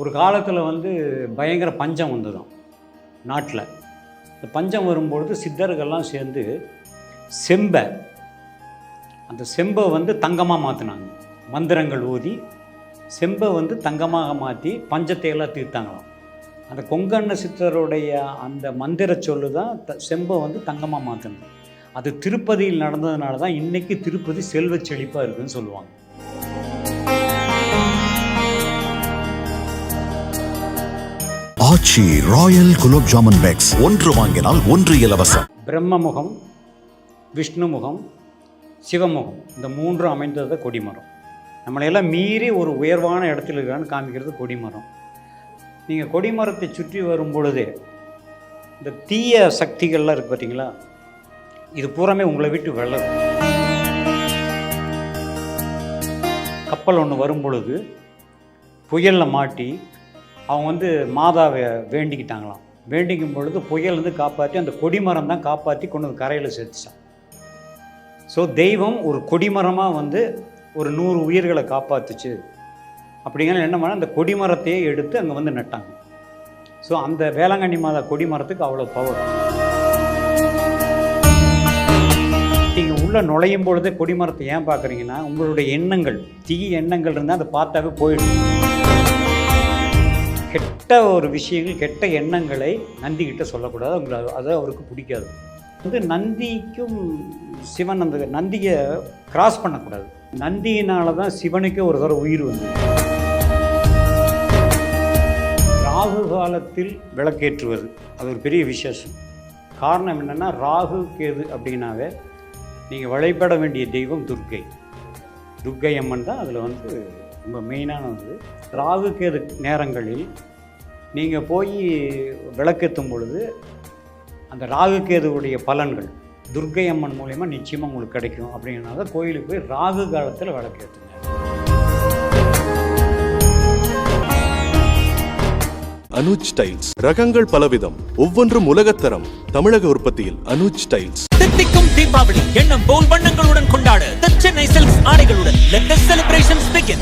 ஒரு காலத்தில் வந்து பயங்கர பஞ்சம் வந்ததும் நாட்டில். இந்த பஞ்சம் வரும்பொழுது சித்தர்கள்லாம் சேர்ந்து செம்பை அந்த செம்பை வந்து தங்கமாக மாற்றினாங்க மந்திரங்கள் ஊதி செம்பை வந்து தங்கமாக மாற்றி பஞ்சத்தை எல்லாம் தீர்த்தாங்களாம். அந்த கொங்கண்ண சித்தருடைய அந்த மந்திர சொல்லு தான் த செம்பை வந்து தங்கமாக மாற்றினது அது திருப்பதியில் நடந்ததுனால தான் இன்றைக்கி திருப்பதி செல்வச் செழிப்பாக இருக்குதுன்னு சொல்லுவாங்க. Aachi royal gulab jamun packs. ஒன்று வாங்கினால் ஒன்று இலவசம். பிரம்மமுகம் விஷ்ணுமுகம் சிவமுகம் இந்த மூன்றும் அமைந்தது கொடிமரம். நம்மளையெல்லாம் மீறி ஒரு உயர்வான இடத்துல இருக்கான்னு காமிக்கிறது கொடிமரம். நீங்கள் கொடிமரத்தை சுற்றி வரும் பொழுது இந்த தீய சக்திகள்லாம் இருக்குது பார்த்தீங்களா இது பூராமே உங்களை விட்டு வெள்ளம் கப்பல் ஒன்று வரும் பொழுது புயலில் மாட்டி அவங்க வந்து மாதாவை வேண்டிக்கிட்டாங்களாம். வேண்டிக்கும் பொழுது புயலேருந்து காப்பாற்றி அந்த கொடிமரம் தான் காப்பாற்றி கொண்டு வந்து கரையில் சேர்த்துச்சான் ஸோ தெய்வம் ஒரு கொடிமரமாக வந்து ஒரு நூறு உயிர்களை காப்பாத்துச்சு. அப்படிங்கிற என்ன பண்ண அந்த கொடிமரத்தையே எடுத்து அங்கே வந்து நட்டாங்க. ஸோ அந்த வேளாங்கண்ணி மாதா கொடிமரத்துக்கு அவ்வளோ பவர் நீங்கள் உள்ளே நுழையும் பொழுதே கொடிமரத்தை ஏன் பார்க்குறீங்கன்னா உங்களுடைய எண்ணங்கள் தீய எண்ணங்கள் இருந்தால் அதை பார்த்தாவே போயிடும். கெட்ட ஒரு விஷயங்கள் கெட்ட எண்ணங்களை நந்திக்கிட்ட சொல்லக்கூடாது. அவங்களை அது அவருக்கு பிடிக்காது. வந்து நந்திக்கும் சிவன் அந்த நந்தியை கிராஸ் பண்ணக்கூடாது. நந்தியினால தான் சிவனுக்கே ஒரு தடவை உயிர் வந்து. ராகு காலத்தில் விளக்கேற்றுவது அது ஒரு பெரிய விசேஷம். காரணம் என்னென்னா ராகு கேது அப்படின்னாவே நீங்கள் வழிபட வேண்டிய தெய்வம் துர்க்கை. துர்க்கை அம்மன் தான் அதில் வந்து ரொம்ப மெயினானது. ராகு கேது நேரங்களில் நீங்கள் போய் விளக்கேற்றும் பொழுது அந்த ராகு கேதுவுடைய பலன்கள் துர்க்கை அம்மன் மூலயமா நிச்சயமாக உங்களுக்கு கிடைக்கும் அப்படிங்கிறனால கோயிலுக்கு போய் ராகு காலத்தில் விளக்கேற்றுங்க அனுஜ் டைல்ஸ். ரகங்கள் பலவிதம். ஒவ்வொன்றும் உலகத்தரம். தமிழக உற்பத்தியில் அனுஜ் டைல்ஸ். தித்திக்கும் தீபாவளி எண்ணம் போல் வண்ணங்களுடன் கொண்டாட The சென்னை சில்க்ஸ் ஆடைகளுடன் let the celebrations begin.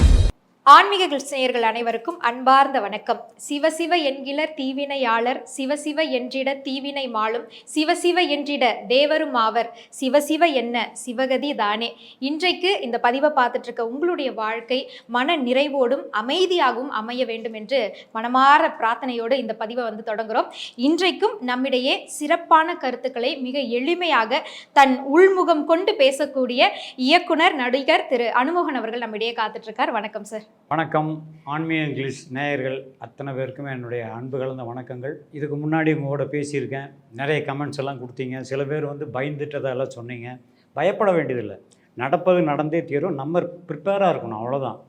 ஆன்மீக கிருஷ்ணயர்கள் அனைவருக்கும் அன்பார்ந்த வணக்கம். சிவசிவ என்கிற தீவினையாளர் சிவசிவ என்றிட தீவினை மாளும் சிவசிவ என்றிட தேவரும் ஆவர். சிவசிவ என்ன? சிவகதி தானே. இன்றைக்கு இந்த பதிவை பார்த்துட்டு இருக்க உங்களுடைய வாழ்க்கை மன நிறைவோடும் அமைதியாகவும் அமைய வேண்டும் என்று மனமார பிரார்த்தனையோடு இந்த பதிவை வந்து தொடங்குகிறோம் இன்றைக்கும் நம்மிடையே சிறப்பான கருத்துக்களை மிக எளிமையாக தன் உள்முகம் கொண்டு பேசக்கூடிய இயக்குனர் நடிகர் திரு அனுமோகன் அவர்கள் நம்மிடையே காத்துட்ருக்கார் வணக்கம் சார். வணக்கம். ஆன்மீக இங்கிலீஷ் நேயர்கள் அத்தனை பேருக்குமே என்னுடைய அன்பு கலந்த வணக்கங்கள். இதுக்கு முன்னாடி உங்களோட பேசியிருக்கேன். நிறைய கமெண்ட்ஸ் எல்லாம் கொடுத்தீங்க. சில பேர் வந்து பயந்துட்டதெல்லாம் சொன்னீங்க. பயப்பட வேண்டியதில்லை. நடப்பது நடந்தே தீரும். நம்ம ப்ரிப்பேராக இருக்கணும். அவ்வளோதான்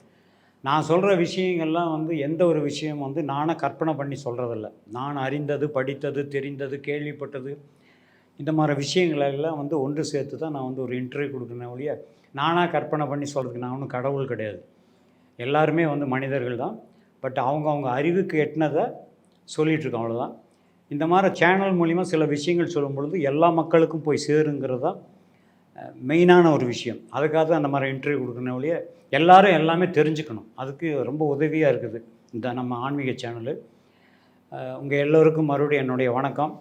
நான் சொல்கிற விஷயங்கள்லாம் வந்து எந்த ஒரு விஷயம் வந்து நானாக கற்பனை பண்ணி சொல்கிறதில்ல நான் அறிந்தது படித்தது தெரிந்தது கேள்விப்பட்டது. இந்த மாதிரி விஷயங்களெல்லாம் வந்து ஒன்று சேர்த்து தான் நான் வந்து ஒரு இன்டர்வியூ கொடுக்குறேன் ஒழிய நானாக கற்பனை பண்ணி சொல்கிறதுக்கு நான் ஒன்றும் கடவுள் கிடையாது. எல்லாருமே வந்து மனிதர்கள் தான். பட் அவங்கவுங்க அறிவுக்கு எட்டினதை சொல்லிகிட்ருக்கோம் அவ்வளோதான் இந்த மாதிரி சேனல் மூலிமா சில விஷயங்கள் சொல்லும் பொழுது எல்லா மக்களுக்கும் போய் சேருங்கிறது தான் மெயினான ஒரு விஷயம். அதுக்காக தான் அந்த மாதிரி இன்டர்வியூ கொடுக்கணும் ஒழிய எல்லாரும் எல்லாமே தெரிஞ்சுக்கணும். அதுக்கு ரொம்ப உதவியாக இருக்குது இந்த நம்ம ஆன்மீக சேனலு உங்கள் எல்லோருக்கும் மறுபடியும் என்னுடைய வணக்கம்.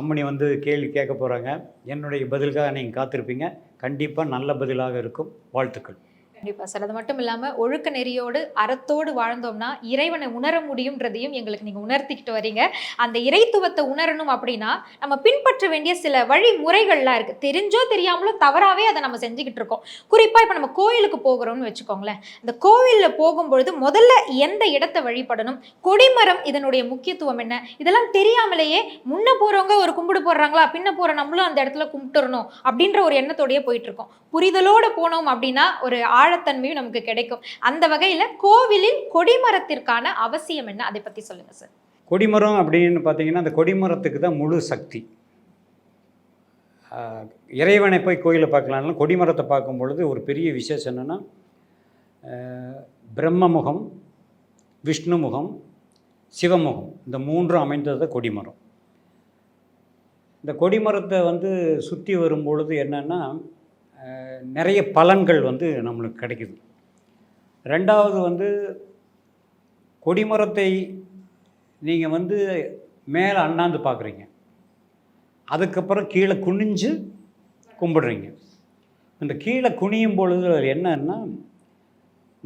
அம்மணி வந்து கேள்வி கேட்க போகிறாங்க என்னுடைய பதிலுக்காக நீங்கள் காத்திருப்பீங்க. கண்டிப்பாக நல்ல பதிலாக இருக்கும். வாழ்த்துக்கள். கண்டிப்பா. சார் அது மட்டும் இல்லாம ஒழுக்க நெறியோடு அறத்தோடு வாழ்ந்தோம்னா இறைவனை உணர முடியும்ன்றதையும் எங்களுக்கு நீங்க உணர்த்திக்கிட்டு வரீங்க. அந்த இறைத்துவத்தை உணரணும் அப்படின்னா நம்ம பின்பற்ற வேண்டிய சில வழிமுறைகள்லாம் இருக்கு. தெரிஞ்சோ தெரியாமலோ தவறாவே அதை நம்ம செஞ்சுக்கிட்டு இருக்கோம். குறிப்பா இப்ப நம்ம கோயிலுக்கு போகிறோம்னு வச்சுக்கோங்களேன். இந்த கோவிலில் போகும்பொழுது முதல்ல எந்த இடத்தை வழிபடணும்? கொடிமரம் இதனுடைய முக்கியத்துவம் என்ன? இதெல்லாம் தெரியாமலேயே முன்ன போறவங்க ஒரு கும்பிடு போடுறாங்களா? பின்ன போற நம்மளும் அந்த இடத்துல கும்பிட்டுறணும் அப்படின்ற ஒரு எண்ணத்தோடயே போயிட்டு இருக்கோம். புரிதலோடு போனோம் அப்படின்னா ஒரு ஆழ ஆழத்தன்மையும் நமக்கு கிடைக்கும். அந்த வகையில் கோவிலில் கொடிமரத்திற்கான அவசியம் என்ன? அதை பற்றி சொல்லுங்கள் சார் கொடிமரம் அப்படின்னு பார்த்தீங்கன்னா அந்த கொடிமரத்துக்கு தான் முழு சக்தி. இறைவனை போய் கோயிலை பார்க்கலாம்னா கொடிமரத்தை பார்க்கும் பொழுது ஒரு பெரிய விசேஷம் என்னென்னா பிரம்மமுகம் விஷ்ணுமுகம் சிவமுகம் இந்த மூன்றும் அமைந்தது கொடிமரம். இந்த கொடிமரத்தை வந்து சுற்றி வரும் பொழுது என்னென்னா நிறைய பலன்கள் வந்து நம்மளுக்கு கிடைக்குது. ரெண்டாவது வந்து கொடிமரத்தை நீங்கள் வந்து மேலே அண்ணாந்து பார்க்குறீங்க அதுக்கப்புறம் கீழே குனிஞ்சு கும்பிடுறீங்க. இந்த கீழே குனியும் பொழுது அது என்னன்னா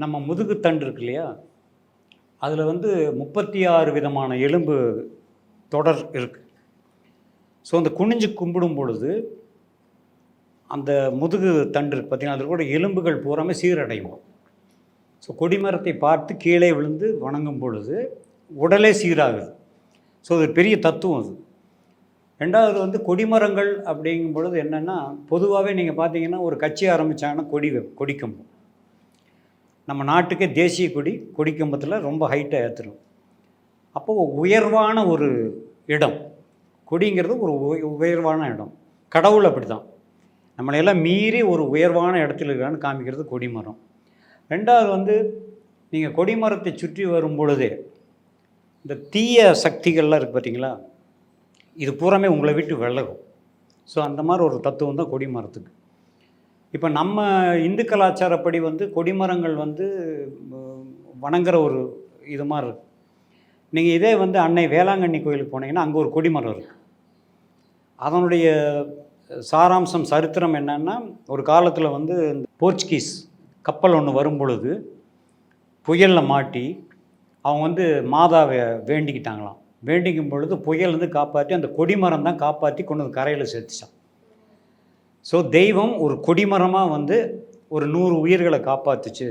நம்ம முதுகுத்தண்டு இருக்கு இல்லையா? அதில் வந்து முப்பத்தி ஆறு விதமான எலும்பு தொடர் இருக்குது ஸோ அந்த குனிஞ்சு கும்பிடும் பொழுது அந்த முதுகு தண்டு இருக்கு பார்த்தீங்கன்னா அதில் கூட எலும்புகள் பூராமே சீரடையும். ஸோ கொடிமரத்தை பார்த்து கீழே விழுந்து வணங்கும் பொழுது உடலே சீராகுது. ஸோ அது பெரிய தத்துவம் அது. ரெண்டாவது வந்து கொடிமரங்கள் அப்படிங்கும் பொழுது என்னென்னா பொதுவாகவே நீங்கள் பார்த்தீங்கன்னா ஒரு கட்சி ஆரம்பித்தாங்கன்னா கொடி கொடிக்கம்பம் நம்ம நாட்டுக்கே தேசிய கொடி கொடிக்கம்பத்தில் ரொம்ப ஹைட்டாக ஏற்றுடும் அப்போது உயர்வான ஒரு இடம். கொடிங்கிறது ஒரு உய- உயர்வான இடம். கடவுள் அப்படி தான் நம்மளையெல்லாம் மீறி ஒரு உயர்வான இடத்துல இருக்கான்னு காமிக்கிறது கொடிமரம் ரெண்டாவது வந்து நீங்கள் கொடிமரத்தை சுற்றி வரும் பொழுதே இந்த தீய சக்திகள்லாம் இருக்குது பார்த்தீங்களா இது பூராமே உங்களை விட்டு விலகும். ஸோ அந்த மாதிரி ஒரு தத்துவம் தான் கொடிமரத்துக்கு இப்போ நம்ம இந்து கலாச்சாரப்படி வந்து கொடிமரங்கள் வந்து வணங்குற ஒரு இது மாதிரி இருக்கு. நீங்கள் இதே வந்து அன்னை வேளாங்கண்ணி கோயிலுக்கு போனீங்கன்னா அங்கே ஒரு கொடிமரம் இருக்குது அதனுடைய சாராம்சம் சரித்திரம் என்னன்னா ஒரு காலத்தில் வந்து இந்த போர்ச்சுகீஸ் கப்பல் ஒன்று வரும் பொழுது புயலில் மாட்டி அவங்க வந்து மாதாவை வேண்டிக்கிட்டாங்களாம். வேண்டிக்கும் பொழுது புயல் வந்து காப்பாற்றி அந்த கொடிமரம் தான் காப்பாற்றி கொண்டு வந்து கரையில் சேர்த்துச்சான் ஸோ தெய்வம் ஒரு கொடிமரமாக வந்து ஒரு நூறு உயிர்களை காப்பாற்றுச்சு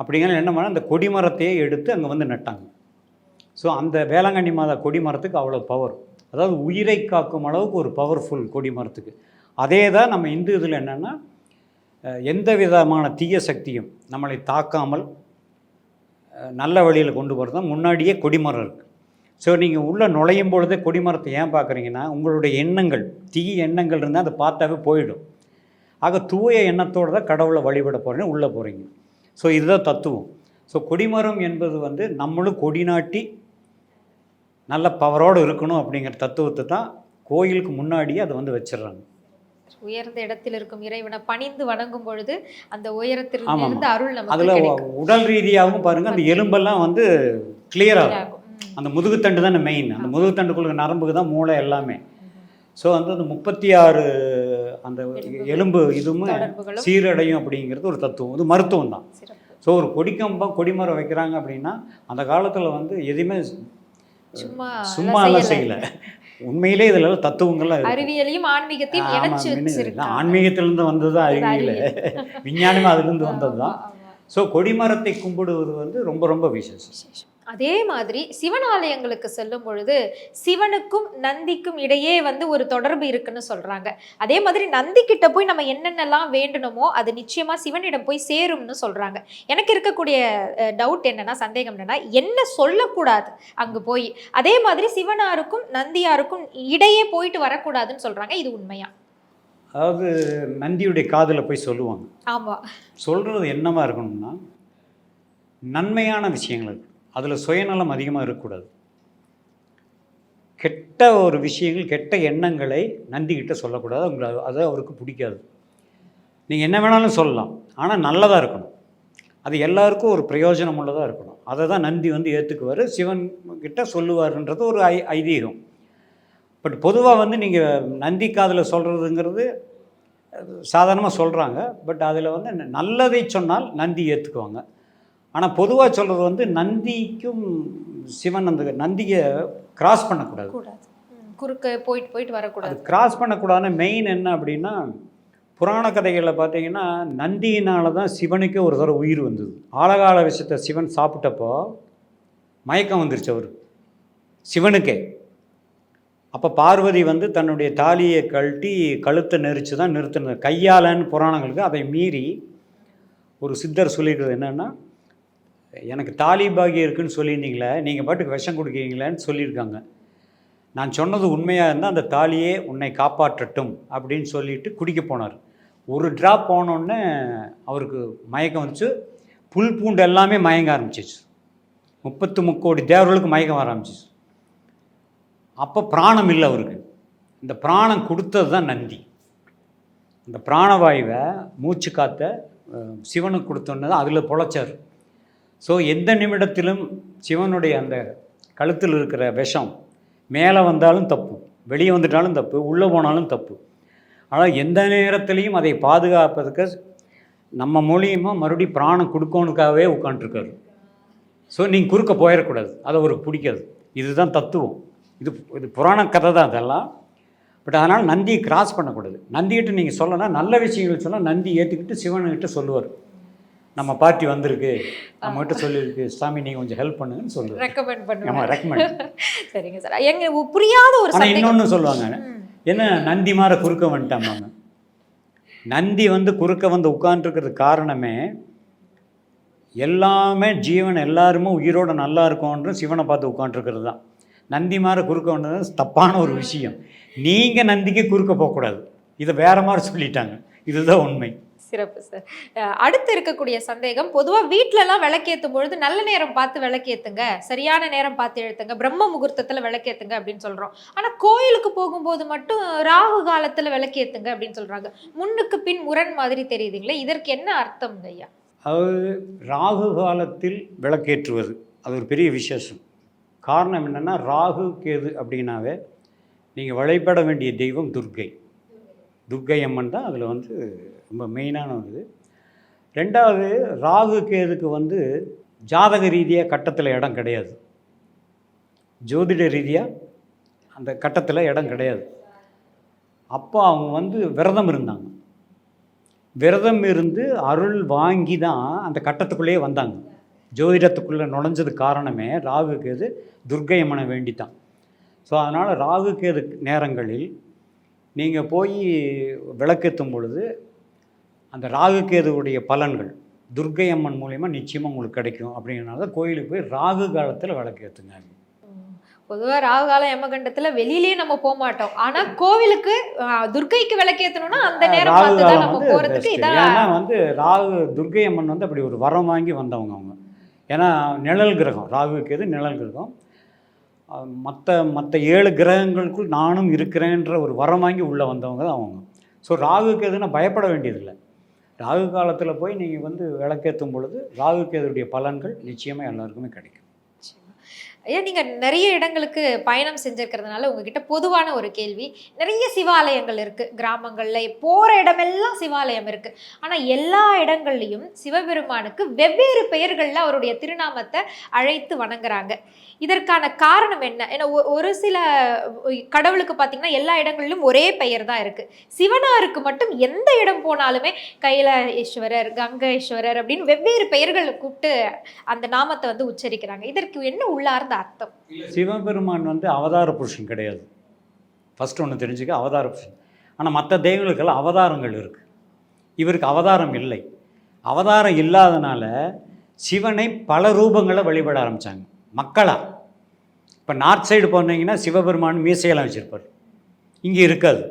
அப்படிங்கிற என்ன பண்ணால் அந்த கொடிமரத்தையே எடுத்து அங்கே வந்து நட்டாங்க. ஸோ அந்த வேளாங்கண்ணி மாதா கொடிமரத்துக்கு அவ்வளோ பவர் அதாவது உயிரை காக்கும் அளவுக்கு ஒரு பவர்ஃபுல் கொடிமரத்துக்கு அதே தான் நம்ம இந்து இதில் என்னென்னா எந்த விதமான தீய சக்தியும் நம்மளை தாக்காமல் நல்ல வழியில் கொண்டு போகிறது தான் முன்னாடியே கொடிமரம் இருக்குது ஸோ நீங்கள் உள்ளே நுழையும் பொழுதே கொடிமரத்தை ஏன் பார்க்குறீங்கன்னா உங்களுடைய எண்ணங்கள் தீய எண்ணங்கள் இருந்தால் அதை பார்த்தாவே போயிடும். ஆக தூய எண்ணத்தோடு தான் கடவுளை வழிபட போகிறேன்னு உள்ளே போகிறீங்க ஸோ இதுதான் தத்துவம். ஸோ கொடிமரம் என்பது வந்து நம்மளும் கொடி நாட்டி நல்ல பவரோடு இருக்கணும் அப்படிங்கிற தத்துவத்தை தான் கோயிலுக்கு முன்னாடியே அதை வந்து வச்சிடுறாங்க. உயர்ந்த இடத்தில் இருக்கும் இறைவனை பணிந்து வணங்கும் பொழுது அந்த உயரத்தில் ஆமாம், இருந்து அருள் நமக்கு அதில் உடல் ரீதியாகவும் பாருங்கள் அந்த எலும்பெல்லாம் வந்து கிளியராகும் ஆகும். அந்த முதுகுத்தண்டு தான் மெயின் அந்த முதுகுத்தண்டுக்குள்ள நரம்புக்கு தான் மூளை எல்லாமே. ஸோ வந்து அந்த முப்பத்தி ஆறு அந்த எலும்பு இதுவுமே. சீரடையும் அப்படிங்கிறது ஒரு தத்துவம். இது மருத்துவம் தான். ஸோ ஒரு கொடிக்கம்பம் கொடிமரம் வைக்கிறாங்க அப்படின்னா அந்த காலத்தில் வந்து எதுவுமே சும்மா சும்மா எல்லாம் செய்யல உண்மையிலே இதில் தத்துவங்கள்லாம். அறிவியலையும் ஆன்மீகத்தையும் இணைச்சு ஆன்மீகத்திலிருந்து வந்தது தான் அறிவியல். விஞ்ஞானமும் அதிலிருந்து வந்தது தான். ஸோ கொடிமரத்தை கும்பிடுவது வந்து ரொம்ப ரொம்ப விசேஷம். அதே மாதிரி சிவன் ஆலயங்களுக்கு செல்லும் பொழுது சிவனுக்கும் நந்திக்கும் இடையே வந்து ஒரு தொடர்பு இருக்குன்னு சொல்றாங்க. அதே மாதிரி நந்தி கிட்ட போய் நம்ம என்னென்னலாம் வேண்டணுமோ அது நிச்சயமா சிவனிடம் போய் சேரும்னு சொல்றாங்க. எனக்கு இருக்கக்கூடிய டவுட் என்னன்னா சந்தேகம் என்னன்னா என்ன சொல்லக்கூடாது அங்கு போய். அதே மாதிரி சிவனாருக்கும் நந்தியாருக்கும் இடையே போயிட்டு வரக்கூடாதுன்னு சொல்றாங்க. இது உண்மையா? அதாவது நந்தியுடைய காதில் போய் சொல்லுவாங்க. ஆமா. சொல்கிறது என்னவா இருக்கணும்னா நன்மையான விஷயங்கள் இருக்கு. அதில் சுயநலம் அதிகமாக இருக்கக்கூடாது. கெட்ட ஒரு விஷயங்கள் கெட்ட எண்ணங்களை நந்திக்கிட்ட சொல்லக்கூடாது. உங்களை அது அவருக்கு பிடிக்காது. நீங்கள் என்ன வேணாலும் சொல்லலாம். ஆனால் நல்லதாக இருக்கணும். அது எல்லாருக்கும் ஒரு பிரயோஜனம் உள்ளதாக இருக்கணும். அதை தான் நந்தி வந்து ஏற்றுக்குவார் சிவன் கிட்ட சொல்லுவாருன்றது ஒரு ஐ ஐதீகம். பட் பொதுவாக வந்து நீங்கள் நந்தி காதில் சொல்கிறதுங்கிறது சாதாரணமாக சொல்கிறாங்க பட் அதில் வந்து நல்லதை சொன்னால் நந்தி ஏற்றுக்குவாங்க ஆனால் பொதுவாக சொல்கிறது வந்து நந்திக்கும் சிவன் அந்த நந்தியை கிராஸ் பண்ணக்கூடாது. குறுக்க போயிட்டு போயிட்டு வரக்கூடாது. கிராஸ் பண்ணக்கூடாதுன்னு மெயின் என்ன அப்படின்னா புராண கதைகளில் பார்த்தீங்கன்னா நந்தியினால தான் சிவனுக்கே ஒரு தடவை உயிர் வந்தது. ஆழகால விஷயத்தை சிவன் சாப்பிட்டப்போ மயக்கம் வந்துருச்சு அவர். சிவனுக்கே. அப்போ பார்வதி வந்து தன்னுடைய தாலியை கழட்டி கழுத்தை நெரிச்சு தான் நிறுத்தினது. கையாலன்னு புராணங்களுக்கு அதை மீறி ஒரு சித்தர் சொல்லியிருக்கிறது என்னென்னா எனக்கு தாலி பாகியம் இருக்குன்னு சொல்லியிருந்தீங்களே நீங்கள் பாட்டுக்கு விஷம் கொடுக்குறீங்களேன்னு சொல்லியிருக்காங்க. நான் சொன்னது உண்மையாக இருந்தால் அந்த தாலியே உன்னை காப்பாற்றட்டும் அப்படின்னு சொல்லிட்டு குடிக்க போனார். ஒரு ட்ராப் போனோடனே அவருக்கு மயக்கம் வந்துச்சு. புல் பூண்டு எல்லாமே மயங்க ஆரம்பிச்சிச்சு. முப்பத்து முக்கோடி தேவர்களுக்கு மயக்கம் ஆரம்பிச்சிச்சு. அப்போ பிராணம் இல்லை அவருக்கு. இந்த பிராணம் கொடுத்தது தான் நந்தி. இந்த பிராணவாயுவை மூச்சு காத்த சிவனுக்கு கொடுத்தோன்னு தான் அதில் பொழைச்சார். ஸோ எந்த நிமிடத்திலும் சிவனுடைய அந்த கழுத்தில் இருக்கிற விஷம் மேலே வந்தாலும் தப்பு வெளியே வந்துட்டாலும் தப்பு உள்ளே போனாலும் தப்பு. ஆனால் எந்த நேரத்துலையும் அதை பாதுகாப்பதற்கு நம்ம மூலியமாக மறுபடியும் பிராணம் கொடுக்கணுக்காகவே உட்காண்ட்ருக்காரு ஸோ நீங்கள் குறுக்க போயிடக்கூடாது. அதை அவருக்கு பிடிக்காது. இதுதான் தத்துவம். இது இது புராண கதை தான் அதெல்லாம். பட் அதனால் நந்தியை கிராஸ் பண்ணக்கூடாது. நந்திக்கிட்ட நீங்கள் சொல்லலாம். நல்ல விஷயங்கள் சொன்னால் நந்தி ஏற்றுக்கிட்டு சிவன்கிட்ட சொல்லுவார். நம்ம பார்ட்டி வந்திருக்கு. நம்மகிட்ட சொல்லியிருக்கு சாமி நீங்கள் கொஞ்சம் ஹெல்ப் பண்ணுங்கன்னு சொல்லுவார் ரெக்கமெண்ட் ஆமாம் பண்ணுவேன் ரெக்கமெண்ட் சரிங்க சார். எங்க புரியாத ஒரு ஆனால் இன்னொன்று சொல்லுவாங்க. என்ன நந்தி மாற குறுக்க வந்துட்டாமாங்க நந்தி வந்து குறுக்க வந்து உட்கார்ந்துருக்கிறது காரணமே எல்லாமே ஜீவன் எல்லாருமே உயிரோட நல்லா இருக்கும்ன்ற சிவனை பார்த்து உட்காந்துருக்கிறது தான். நந்தி மாற குறுக்க வந்தது தப்பான ஒரு விஷயம். நீங்கள் நந்திக்கு குறுக்க போகக்கூடாது. இதை வேற மாதிரி சொல்லிட்டாங்க. இதுதான் உண்மை. சிறப்பு சார் அடுத்து இருக்கக்கூடிய சந்தேகம் பொதுவாக வீட்டிலலாம் விளக்கேற்றும் பொழுது நல்ல நேரம் பார்த்து விளக்கேத்துங்க. சரியான நேரம் பார்த்து எழுத்துங்க. பிரம்ம முகூர்த்தத்தில் விளக்கேற்றுங்க அப்படின்னு சொல்கிறோம் ஆனால் கோயிலுக்கு போகும்போது மட்டும் ராகு காலத்தில் விளக்கேற்றுங்க அப்படின்னு சொல்கிறாங்க முன்னுக்கு பின் முரண் மாதிரி தெரியுதுங்களே இதற்கு என்ன அர்த்தம் ஐயா? அதாவது ராகு காலத்தில் விளக்கேற்றுவது. அது ஒரு பெரிய விசேஷம். காரணம் என்னென்னா ராகு கேது அப்படின்னாவே நீங்கள் வழிபட வேண்டிய தெய்வம் துர்க்கை. துர்க்கை அம்மன் தான் அதில் வந்து ரொம்ப மெயினான ஒரு இது ரெண்டாவது ராகு கேதுக்கு வந்து ஜாதக ரீதியாக கட்டத்தில் இடம் கிடையாது. ஜோதிட ரீதியாக அந்த கட்டத்தில் இடம் கிடையாது. அப்போ அவங்க வந்து விரதம் இருந்தாங்க. விரதம் இருந்து அருள் வாங்கி தான் அந்த கட்டத்துக்குள்ளேயே வந்தாங்க. ஜோதிடத்துக்குள்ளே நுழைஞ்சது காரணமே ராகு கேது துர்க்கை வேண்டித்தான். ஸோ அதனால் ராகு கேது நேரங்களில் நீங்கள் போய் விளக்கேற்றும் பொழுது அந்த ராகு கேதுவுடைய பலன்கள் துர்க்கை அம்மன் மூலயமா நிச்சயமாக உங்களுக்கு கிடைக்கும். அப்படிங்கிறனால தான் கோயிலுக்கு போய் ராகு காலத்தில் விளக்கேற்றுங்க பொதுவா ராகு காலம் யமகண்டத்துல வெளியிலயே நம்ம போக மாட்டோம். ஆனா கோவிலுக்கு அஹ், துர்க்கைக்கு விளக்கேத்தணும்னா அந்த நேரம் ராகு பார்த்து தான் காலம் நம்ம. இதான் ஏன்னா வந்து ராகு துர்க்கை அம்மன் வந்து அப்படி ஒரு வரம் வாங்கி வந்தவங்க அவங்க. ஏன்னா நிழல் கிரகம் ராகுக்கு எது நிழல் கிரகம். மற்ற மற்ற ஏழு கிரகங்களுக்குள் நானும் இருக்கிறேன்ற ஒரு வரம் வாங்கி உள்ளே வந்தவங்க தான் அவங்க. ஸோ ராகுக்கு எதுனா பயப்பட வேண்டியதில்லை. ராகு காலத்தில் போய் நீங்கள் வந்து விளக்கேற்றும் பொழுது ராகுக்கு அதனுடைய பலன்கள் நிச்சயமாக எல்லாருக்குமே கிடைக்கும். ஐயா நீங்கள் நிறைய இடங்களுக்கு பயணம் செஞ்சுருக்கிறதுனால உங்ககிட்ட பொதுவான ஒரு கேள்வி. நிறைய சிவாலயங்கள் இருக்குது கிராமங்களில் போகிற இடமெல்லாம் சிவாலயம் இருக்குது ஆனால் எல்லா இடங்கள்லையும் சிவபெருமானுக்கு வெவ்வேறு பெயர்களில் அவருடைய திருநாமத்தை அழைத்து வணங்குறாங்க. இதற்கான காரணம் என்ன? ஏன்னா ஒ- ஒரு சில கடவுளுக்கு பார்த்தீங்கன்னா எல்லா இடங்களிலும் ஒரே பெயர் தான் இருக்குது சிவனாருக்கு மட்டும் எந்த இடம் போனாலுமே கைலாயேஸ்வரர் கங்கேஸ்வரர் அப்படின்னு வெவ்வேறு பெயர்களை கூப்பிட்டு அந்த நாமத்தை வந்து உச்சரிக்கிறாங்க. இதற்கு என்ன உள்ளார்ந்த அர்த்தம். சிவபெருமான் வந்து அவதார புருஷன் கிடையாது. ஃபஸ்ட் ஒன்று தெரிஞ்சுக்க அவதார புருஷன். ஆனால் மற்ற தெய்வங்களுக்கெல்லாம் அவதாரங்கள் இருக்குது இவருக்கு அவதாரம் இல்லை. அவதாரம் இல்லாதனால சிவனை பல ரூபங்களை வழிபட ஆரம்பித்தாங்க மக்களாக இப்போ நார்த் சைடு போனீங்கன்னா சிவபெருமான் மீசையெல்லாம் வச்சுருப்பார். இங்கே இருக்காது.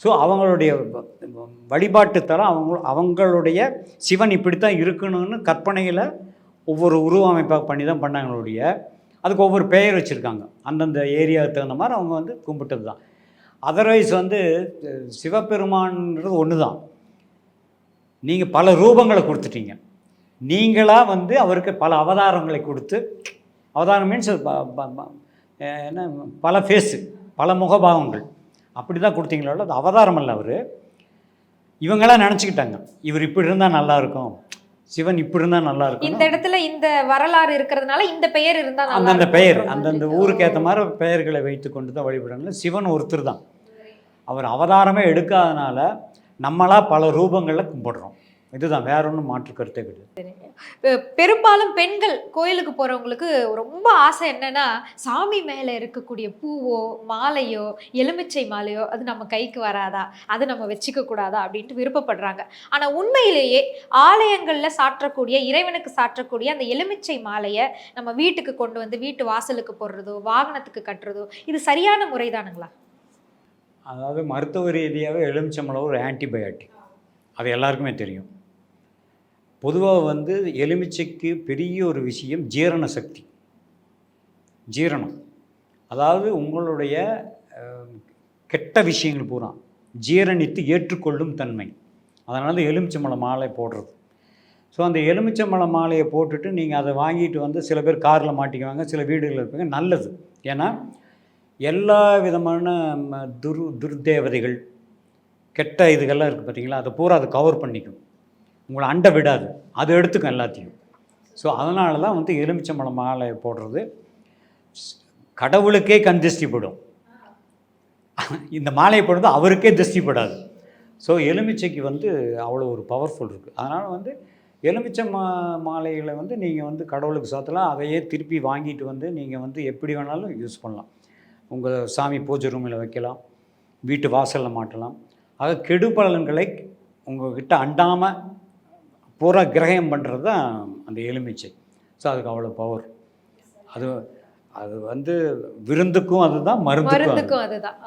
ஸோ அவங்களுடைய வழிபாட்டுத்தரம் வழிபாட்டு தரம் அவங்க அவங்களுடைய சிவன் இப்படித்தான் இருக்கணும்னு கற்பனையில் ஒவ்வொரு உருவமைப்பாக பண்ணி தான் பண்ணாங்களுடைய அதுக்கு ஒவ்வொரு பெயர் வச்சுருக்காங்க. அந்தந்த ஏரியாவுக்கு தகுந்த மாதிரி அவங்க வந்து கும்பிட்டது தான். அதர்வைஸ் வந்து அஹ், சிவபெருமான்ன்றது ஒன்று தான் நீங்கள் பல ரூபங்களை கொடுத்துட்டீங்க. நீங்களாக வந்து அவருக்கு பல அவதாரங்களை கொடுத்து அவதாரம் மீன்ஸ் என்ன பல ஃபேஸு பல முகபாவங்கள். அப்படி தான் கொடுத்தீங்களோ அது அவதாரம் அல்ல அவர். இவங்களாம் நினச்சிக்கிட்டாங்க. இவர் இப்படி இருந்தால் நல்லா இருக்கும். சிவன் இப்படி இருந்தால் நல்லா இந்த இருக்கும் இடத்துல இந்த வரலாறு இருக்கிறதுனால இந்த பெயர் இருந்தா நல்லா அந்தந்த பெயர். அந்தந்த ஊருக்கு ஏற்ற மாதிரி பெயர்களை வைத்து கொண்டு தான் வழிபடணும். சிவன் ஒருத்தர் தான். அவர் அவதாரமே எடுக்காதனால நம்மளா பல ரூபங்களில் கும்பிடுறோம். இதுதான் வேற ஒன்றும் மாற்று கருத்தே கிடையாது. பெரும்பாலும் பெண்கள் கோயிலுக்கு போகிறவங்களுக்கு ரொம்ப ஆசை என்னன்னா சாமி மேலே இருக்கக்கூடிய பூவோ மாலையோ எலுமிச்சை மாலையோ அது நம்ம கைக்கு வராதா? அது நம்ம வச்சுக்க கூடாதா? அப்படின்ட்டு விருப்பப்படுறாங்க. ஆனால் உண்மையிலேயே ஆலயங்களில் சாற்றக்கூடிய இறைவனுக்கு சாற்றக்கூடிய அந்த எலுமிச்சை மாலையை நம்ம வீட்டுக்கு கொண்டு வந்து வீட்டு வாசலுக்கு போடுறதோ வாகனத்துக்கு கட்டுறதோ இது சரியான முறைதானுங்களா? அதாவது மருத்துவ ரீதியாகவே எலுமிச்சம்பழம் ஒரு ஆன்டிபயாட்டிக். அது எல்லாருக்குமே தெரியும். பொதுவாக வந்து எலுமிச்சைக்கு பெரிய ஒரு விஷயம் ஜீரண சக்தி. ஜீரணம். அதாவது உங்களுடைய கெட்ட விஷயங்கள் பூரா ஜீரணித்து ஏற்றுக்கொள்ளும் தன்மை. அதனால் தான் எலுமிச்சம்பழம் மாலை போடுறது. ஸோ அந்த எலுமிச்சம்பழம் மாலையை போட்டுட்டு நீங்கள் அதை வாங்கிட்டு வந்து சில பேர் காரில் மாட்டிக்குவாங்க சில வீடுகளில் இருப்பாங்க. நல்லது. ஏன்னா எல்லா விதமான ம, துர் துர்தேவதைகள் கெட்ட இதுகள்லாம் இருக்குது பார்த்தீங்களா அதை பூரா அதை கவர் பண்ணிக்கும். உங்களை அண்டை விடாது. அது எடுத்துக்கும் எல்லாத்தையும். ஸோ அதனால தான் வந்து எலுமிச்சம்பழம் மாலை போடுறது. கடவுளுக்கே கண் திருஷ்டிப்படும். இந்த மாலையை போடுறது அவருக்கே திருஷ்டிப்படாது. ஸோ எலுமிச்சைக்கு வந்து அவ்வளோ ஒரு பவர்ஃபுல் இருக்குது அதனால் வந்து எலுமிச்சை மா மாலைகளை வந்து நீங்கள் வந்து கடவுளுக்கு சாத்தலாம். அதையே திருப்பி வாங்கிட்டு வந்து நீங்கள் வந்து எப்படி வேணாலும் யூஸ் பண்ணலாம். உங்கள் சாமி பூஜை ரூமில் வைக்கலாம். வீட்டு வாசலில் மாட்டலாம். ஆக கெடு பலன்களை உங்ககிட்ட அண்டாமல் பூரா கிரகம் பண்ணுறது தான் அந்த எலுமிச்சை ஸோ அதுக்கு அவ்வளோ பவர் அது அது வந்து விருந்துக்கும் அதுதான் மருந்துக்கும் அதுதான்.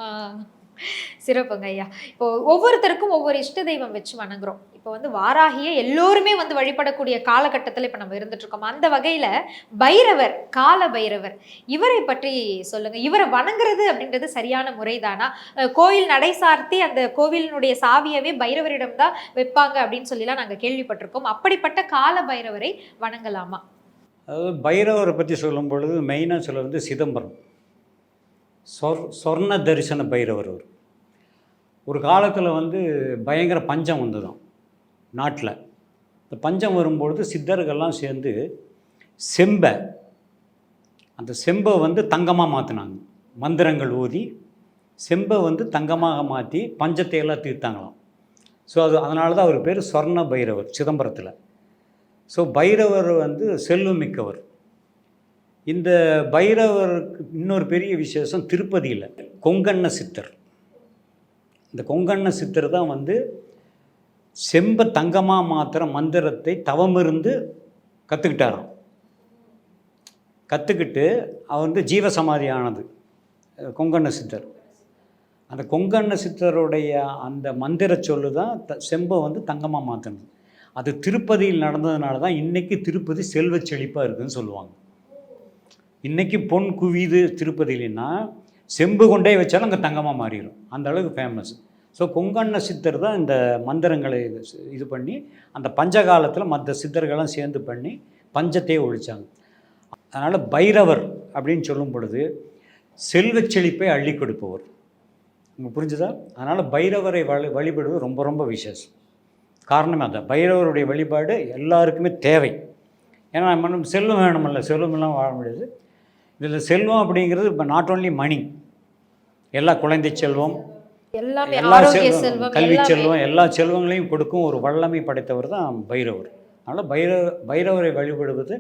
சிறப்புங்க ஐயா. இப்போ ஒவ்வொருத்தருக்கும் ஒவ்வொரு இஷ்ட தெய்வம் வச்சு வணங்குறோம். இப்போ வந்து வாராகிய எல்லோருமே வந்து வழிபடக்கூடிய காலகட்டத்தில் இப்போ நம்ம இருந்துட்டு இருக்கோம். அந்த வகையில பைரவர் கால பைரவர் இவரை பற்றி சொல்லுங்க. இவரை வணங்குறது அப்படின்றது சரியான முறைதானா? கோயில் நடை சார்த்தி அந்த கோவிலினுடைய சாவியவே பைரவரிடம் தான் வைப்பாங்க அப்படின்னு சொல்லிலாம் நாங்கள் கேள்விப்பட்டிருக்கோம். அப்படிப்பட்ட கால பைரவரை வணங்கலாமா? அதாவது பைரவரை பற்றி சொல்லும் பொழுது மெயினாக சொல்ல வந்து சிதம்பரம். சொர் சொர்ண தரிசன பைரவர் அவர். ஒரு காலத்தில் வந்து பயங்கர பஞ்சம் வந்ததும் நாட்டில். இந்த பஞ்சம் வரும்பொழுது சித்தர்கள்லாம் சேர்ந்து செம்பை அந்த செம்பை வந்து தங்கமாக மாற்றினாங்க மந்திரங்கள் ஊதி செம்பை வந்து தங்கமாக மாற்றி பஞ்சத்தை எல்லாம் தீர்த்தாங்களாம். ஸோ அது அதனால தான் அவர் பேர் சொர்ண பைரவர் சிதம்பரத்தில். ஸோ பைரவர் வந்து செல்வம் மிக்கவர். இந்த பைரவருக்கு இன்னொரு பெரிய விசேஷம் திருப்பதியில் கொங்கண்ண சித்தர். இந்த கொங்கண்ண சித்தர் தான் வந்து செம்ப தங்கமாக மாத்திர மந்திரத்தை தவமிருந்து கற்றுக்கிட்டாராம் கற்றுக்கிட்டு அவர் வந்து ஜீவசமாதி ஆனது கொங்கண்ண சித்தர். அந்த கொங்கண்ண சித்தருடைய அந்த மந்திர சொல்லு தான் த செம்பை வந்து தங்கமாக மாற்றினது அது திருப்பதியில் நடந்ததுனால தான் இன்றைக்கி திருப்பதி செல்வச் செழிப்பாக இருக்குதுன்னு சொல்லுவாங்க. இன்றைக்கி பொன் குவிது திருப்பதியிலன்னா செம்பு கொண்டே வச்சாலும் அங்கே தங்கமாக மாறிடும். அந்த அளவுக்கு ஃபேமஸ் ஸோ கொங்கண்ண சித்தர் தான் இந்த மந்திரங்களை இது- பண்ணி அந்த பஞ்சகாலத்தில் மற்ற சித்தர்கள்லாம் சேர்ந்து பண்ணி பஞ்சத்தையே ஒழிச்சாங்க. அதனால் பைரவர் அப்படின்னு சொல்லும் பொழுது செல்வச் செழிப்பை அள்ளி கொடுப்பவர். உங்களுக்கு புரிஞ்சுதா? அதனால் பைரவரை வழி வழிபடுவது ரொம்ப ரொம்ப விசேஷம். காரணமே அதான். பைரவருடைய வழிபாடு எல்லாருக்குமே தேவை. ஏன்னா நம்ம செல்வம் வேணுமில்ல செல்வம் எல்லாம் வாழ முடியாது. இதில் செல்வம் அப்படிங்கிறது இப்போ நாட் ஓன்லி மணி எல்லா குழந்தை செல்வம் எல்லா செல்வம் கல்வி செல்வம் எல்லா செல்வங்களையும் கொடுக்கும் ஒரு வல்லமை படைத்தவர் தான் பைரவர். அதனால் பைரவ பைரவரை வழிபடுவது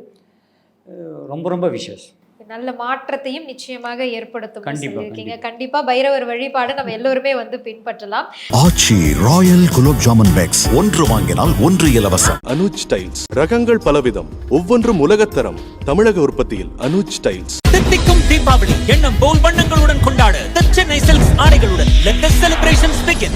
ரொம்ப ரொம்ப விசேஷம். நல்ல மாற்றத்தையும் நிச்சயமாக ஏற்படுத்தும் கண்டிப்பா, சொல்லியிருக்கீங்க கண்டிப்பா. பைரவர் வழிபாடு நம்ம எல்லோருமே வந்து பின்பற்றலாம். Aachi royal gulab jamun packs. ஒன்று வாங்கினால் ஒன்று இலவசம். அனுஜ் டைல்ஸ். ரகங்கள் பலவிதம். ஒவ்வொன்றும் உலகத்தரம். தமிழக உற்பத்தியில் அனுஜ் டைல்ஸ். தித்திக்கும் தீபாவளி எண்ணம் போல் வண்ணங்களுடன் கொண்டாட. சென்னை சில்க்ஸ் ஆடைகளுடன். Let the celebrations begin.